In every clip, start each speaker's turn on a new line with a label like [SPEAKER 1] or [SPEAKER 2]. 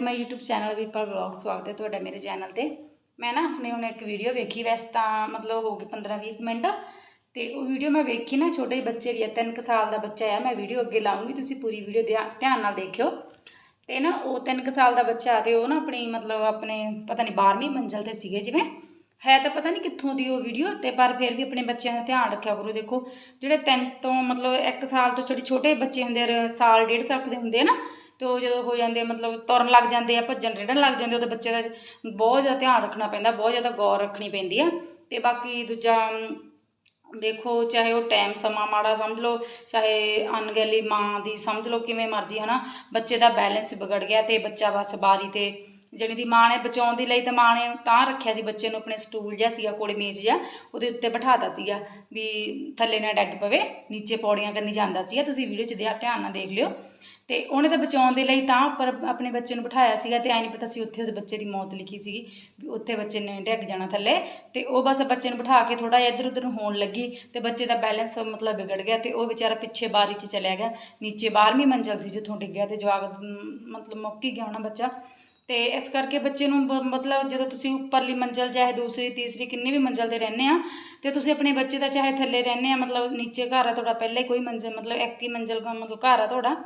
[SPEAKER 1] My YouTube channel Veerpal vlog ਸਵਾਗਤ ਹੈ ਤੁਹਾਡਾ ਮੇਰੇ ਚੈਨਲ ਤੇ। ਮੈਂ ਨਾ ਹੁਣੇ ਹੁਣੇ ਇੱਕ ਵੀਡੀਓ ਵੇਖੀ, ਵੈਸੇ ਤਾਂ ਮਤਲਬ ਹੋ ਗਏ 15-20 ਮਿੰਟ। ਤੇ ਉਹ ਵੀਡੀਓ ਮੈਂ ਵੇਖੀ ਨਾ, ਛੋਟੇ ਬੱਚੇ ਦੀ ਹੈ ਤਿੰਨ ਕੁ ਸਾਲ ਦਾ ਬੱਚਾ ਆ, ਮੈਂ ਵੀਡੀਓ ਅੱਗੇ ਲਾਉਂਗੀ ਤੁਸੀਂ ਪੂਰੀ ਵੀਡੀਓ ਧਿਆਨ ਨਾਲ ਦੇਖਿਓ। ਤੇ ਨਾ ਉਹ ਤਿੰਨ ਕੁ ਸਾਲ ਦਾ ਬੱਚਾ ਤੇ ਉਹ ਨਾ ਆਪਣੀ ਮਤਲਬ ਆਪਣੇ ਪਤਾ ਨਹੀਂ 12ਵੀਂ ਮੰਜ਼ਲ ਤੇ ਸੀਗੇ ਜਿਵੇਂ। ਹੈ ਤਾਂ ਪਤਾ ਨਹੀਂ ਕਿੱਥੋਂ ਦੀ ਉਹ ਵੀਡੀਓ ਤੇ ਪਰ ਫਿਰ ਵੀ ਆਪਣੇ ਬੱਚਿਆਂ ਦਾ ਧਿਆਨ ਰੱਖਿਆ ਕਰੋ ਦੇਖੋ। ਜਿਹੜੇ ਤਿੰਨ ਤੋਂ ਮਤਲਬ 1 ਸਾਲ ਤੋਂ ਛੋਟੇ ਛੋਟੇ ਬੱਚੇ ਹੁੰਦੇ ਆ, ਸਾਲ ਡੇਢ ਸਾਲ ਦੇ ਹੁੰਦੇ ਆ ਨਾ ਤੇ ਉਹ ਜਦੋਂ ਹੋ ਜਾਂਦੇ ਆ, ਮਤਲਬ ਤੁਰਨ ਲੱਗ ਜਾਂਦੇ ਆ ਭੱਜਣ ਰੇੜਨ ਲੱਗ ਜਾਂਦੇ ਉਦੋਂ ਬੱਚੇ ਦਾ ਬਹੁਤ ਜ਼ਿਆਦਾ ਧਿਆਨ ਰੱਖਣਾ ਪੈਂਦਾ ਬਹੁਤ ਜ਼ਿਆਦਾ ਗੌਰ ਰੱਖਣੀ ਪੈਂਦੀ ਆ। ਤੇ ਬਾਕੀ ਦੂਜਾ ਦੇਖੋ ਚਾਹੇ ਉਹ ਟਾਈਮ ਸਮਾਂ ਮਾੜਾ ਸਮਝ ਲਓ ਚਾਹੇ ਅਣਗਹਿਲੀ ਮਾਂ ਦੀ ਸਮਝ ਲਓ ਕਿਵੇਂ ਮਰਜ਼ੀ ਹਨਾ ਬੱਚੇ ਦਾ ਬੈਲੈਂਸ ਵਿਗੜ ਗਿਆ ਤੇ ਬੱਚਾ ਬਸ ਬਾਰੀ ਤੇ ਜਾਣੀ ਦੀ ਮਾਂ ਨੇ ਬਚਾਉਣ ਦੇ ਲਈ ਤਾਂ ਮਾਂ ਨੇ ਤਾਂ ਰੱਖਿਆ ਸੀ ਬੱਚੇ ਨੂੰ ਆਪਣੇ ਸਟੂਲ ਜਿਹਾ ਸੀਗਾ, ਕੋਲੇ ਮੇਜ਼ ਜਿਹਾ, ਉਹਦੇ ਉੱਤੇ ਬਿਠਾਤਾ ਸੀਗਾ ਵੀ ਥੱਲੇ ਨਾ ਡੱਗ ਪਵੇ, ਨੀਚੇ ਪੌੜੀਆਂ ਕਰਨੀ ਜਾਂਦਾ ਸੀਗਾ, ਤੁਸੀਂ ਵੀਡੀਓ 'ਚ ਧਿਆਨ ਨਾਲ ਦੇਖ ਲਿਓ। ਤੇ ਉਹਨੇ ਤਾਂ ਬਚਾਉਣ ਦੇ ਲਈ ਤਾਂ ਉੱਪਰ ਆਪਣੇ ਬੱਚੇ ਨੂੰ ਬਿਠਾਇਆ ਸੀਗਾ ਤੇ ਐ ਨਹੀਂ ਪਤਾ ਸੀ ਉੱਥੇ ਉਹਦੇ ਬੱਚੇ ਦੀ ਮੌਤ ਲਿਖੀ ਸੀਗੀ ਵੀ ਉੱਥੇ ਬੱਚੇ ਨੇ ਡਿੱਗ ਜਾਣਾ ਥੱਲੇ ਤੇ ਉਹ ਬਸ ਬੱਚੇ ਨੂੰ ਬਿਠਾ ਕੇ ਥੋੜਾ ਜਿਹਾ ਇੱਧਰ ਉੱਧਰ ਹੋਣ ਲੱਗੀ ਤੇ ਬੱਚੇ ਦਾ ਬੈਲੈਂਸ ਮਤਲਬ ਵਿਗੜ ਗਿਆ ਤੇ ਉਹ ਵਿਚਾਰਾ ਪਿੱਛੇ ਬਾਰੀ 'ਚ ਚਲਿਆ ਗਿਆ, ਨੀਚੇ 12ਵੀਂ ਮੰਜ਼ਲ ਸੀ ਜਿੱਥੋਂ ਡਿੱਗਿਆ ਤੇ ਜਵਾਕ, ਮਤਲਬ ਮੁੱਕ ਹੀ ਗਿਆ ਹੋਣਾ ਬੱਚਾ। ਤੇ ਇਸ ਕਰਕੇ ਬੱਚੇ ਨੂੰ ਬ- ਮਤਲਬ ਜਦੋਂ ਤੁਸੀਂ ਉੱਪਰਲੀ ਮੰਜ਼ਲ ਚਾਹੇ ਦੂਸਰੀ, ਤੀਸਰੀ ਕਿੰਨੀ ਵੀ ਮੰਜ਼ਲ ਤੇ ਰਹਿੰਦੇ ਆ, ਤੇ ਤੁਸੀਂ ਆਪਣੇ ਬੱਚੇ ਦਾ ਚਾਹੇ ਥੱਲੇ ਰਹਿੰਦੇ ਆ, ਮਤਲਬ ਨੀਚੇ ਘਰ ਆ ਤੁਹਾਡਾ, ਪਹਿਲਾਂ ਹੀ ਕੋਈ ਮੰਜ਼ਲ, ਮਤਲਬ ਇੱਕ ਹੀ ਮੰਜ਼ਲ ਦਾ ਮਤਲਬ ਘਰ ਆ ਤੁਹਾਡਾ,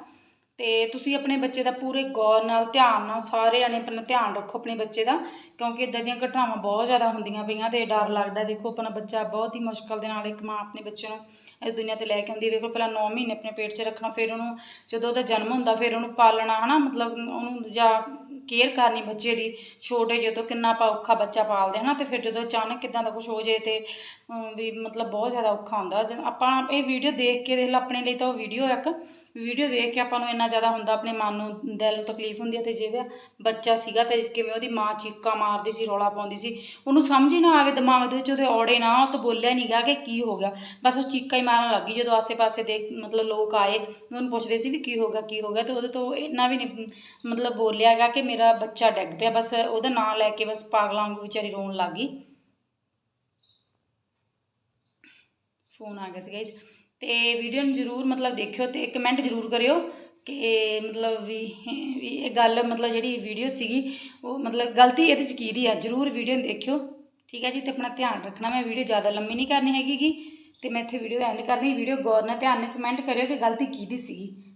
[SPEAKER 1] ਤੇ ਤੁਸੀਂ ਆਪਣੇ ਬੱਚੇ ਦਾ ਪੂਰੇ ਗੌਰ ਨਾਲ, ਧਿਆਨ ਨਾਲ ਸਾਰੇ ਜਾਣੇ ਆਪਣਾ ਧਿਆਨ ਰੱਖੋ ਆਪਣੇ ਬੱਚੇ ਦਾ, ਕਿਉਂਕਿ ਇਦਾਂ ਦੀਆਂ ਘਟਨਾਵਾਂ ਬਹੁਤ ਜ਼ਿਆਦਾ ਹੁੰਦੀਆਂ ਪਈਆਂ ਤੇ ਡਰ ਲੱਗਦਾ, ਦੇਖੋ ਆਪਣਾ ਬੱਚਾ ਬਹੁਤ ਹੀ ਮੁਸ਼ਕਲ ਦੇ ਨਾਲ ਇੱਕ ਮਾਂ ਆਪਣੇ ਬੱਚੇ ਨੂੰ ਇਸ ਦੁਨੀਆ ਤੇ ਲੈ ਕੇ ਆਉਂਦੀ ਹੈ ਵੇਖੋ ਪਹਿਲਾਂ 9 ਮਹੀਨੇ ਆਪਣੇ ਪੇਟ 'ਚ ਰੱਖਣਾ, ਫਿਰ ਉਹਨੂੰ ਜਦੋਂ ਉਹਦਾ ਜਨਮ ਹੁੰਦਾ, ਫਿਰ ਉਹਨੂੰ ਪਾਲਣਾ, ਹਨਾ, ਮਤਲਬ ਉਹਨੂੰ ਜਾਂ ਕੇਅਰ ਕਰਨੀ ਬੱਚੇ ਦੀ, ਛੋਟੇ ਜਦੋਂ ਕਿੰਨਾ ਆਪਾਂ ਔਖਾ ਬੱਚਾ ਪਾਲਦੇ ਹਨਾ ਤੇ ਫਿਰ ਜਦੋਂ ਅਚਾਨਕ ਕਿਦਾਂ ਦਾ ਕੁਝ ਹੋ ਜੇ ਤੇ ਵੀ ਮਤਲਬ ਬਹੁਤ ਜ਼ਿਆਦਾ ਔਖਾ ਹੁੰਦਾ। ਜਦ ਆਪਾਂ ਇਹ ਵੀਡੀਓ ਦੇਖ ਕੇ, ਦੇਖ ਲਾ ਆਪਣੇ ਲਈ ਤਾਂ ਉਹ ਵੀਡੀਓ ਇੱਕ। ਵੀਡੀਓ ਦੇਖ ਕੇ ਆਪਾਂ ਨੂੰ ਇੰਨਾ ਜ਼ਿਆਦਾ ਹੁੰਦਾ, ਆਪਣੇ ਮਨ ਨੂੰ ਦਿਲ ਨੂੰ ਤਕਲੀਫ ਹੁੰਦੀ ਹੈ ਤੇ ਜਿਹਦਾ ਬੱਚਾ ਸੀਗਾ ਤੇ ਕਿਵੇਂ ਉਹਦੀ ਮਾਂ ਚੀਕਾਂ ਮਾਰਦੀ ਸੀ, ਰੌਲਾ ਪਾਉਂਦੀ ਸੀ, ਉਹਨੂੰ ਸਮਝ ਹੀ ਨਾ ਆਵੇ ਦਿਮਾਗ ਦੇ ਵਿੱਚ, ਉਹਦੇ ਔੜੇ ਨਾ, ਉਹ ਤਾਂ ਬੋਲਿਆ ਨਹੀਂਗਾ ਕਿ ਕੀ ਹੋ ਗਿਆ। ਬਸ ਉਹ ਚੀਕਾਂ ਹੀ ਮਾਰਨ ਲੱਗੀ ਜਦੋਂ ਆਸੇ-ਪਾਸੇ ਦੇ ਮਤਲਬ ਲੋਕ ਆਏ, ਉਹਨੂੰ ਪੁੱਛਦੇ ਸੀ ਵੀ ਕੀ ਹੋ ਗਿਆ, ਕੀ ਹੋ ਗਿਆ, ਤੇ ਉਹਦੇ ਤੋਂ ਇੰਨਾ ਵੀ ਨਹੀਂ ਮਤਲਬ ਬੋਲਿਆ ਹੈਗਾ ਕਿ ਮੇਰਾ ਬੱਚਾ ਡਿੱਗ ਪਿਆ, ਬਸ ਉਹਦਾ ਨਾਂ ਲੈ ਕੇ ਬਸ ਪਾਗਲਾਂ ਵਾਂਗੂ ਵਿਚਾਰੀ ਰੋਣ ਲੱਗ ਗਈ। ਫੋਨ ਆ ਗਿਆ ਸੀ ਗਾਇਜ਼ ਤੇ ਵੀਡੀਓ ਨੂੰ ਜ਼ਰੂਰ ਮਤਲਬ ਦੇਖਿਓ ਤੇ ਕਮੈਂਟ ਜ਼ਰੂਰ ਕਰਿਓ ਕਿ ਮਤਲਬ ਵੀ ਇਹ ਗੱਲ ਮਤਲਬ ਜਿਹੜੀ ਵੀਡੀਓ ਸੀਗੀ, ਉਹ ਮਤਲਬ ਗਲਤੀ ਇਹਦੇ ਚ ਕੀ ਦੀ ਆ? ਜ਼ਰੂਰ ਵੀਡੀਓ ਦੇਖਿਓ। ਠੀਕ ਹੈ ਜੀ? ਤੇ ਆਪਣਾ ਧਿਆਨ ਰੱਖਣਾ, ਮੈਂ ਵੀਡੀਓ ਜ਼ਿਆਦਾ ਲੰਮੀ ਨਹੀਂ ਕਰਨੀ ਹੈਗੀ ਗੀ ਤੇ ਮੈਂ ਇੱਥੇ ਵੀਡੀਓ ਐਂਡ ਕਰਦੀ ਵੀਡੀਓ ਗੌਰ ਨਾਲ ਧਿਆਨ ਨਾਲ ਕਮੈਂਟ ਕਰਿਓ ਕਿ ਗਲਤੀ ਕੀ ਦੀ ਸੀਗੀ।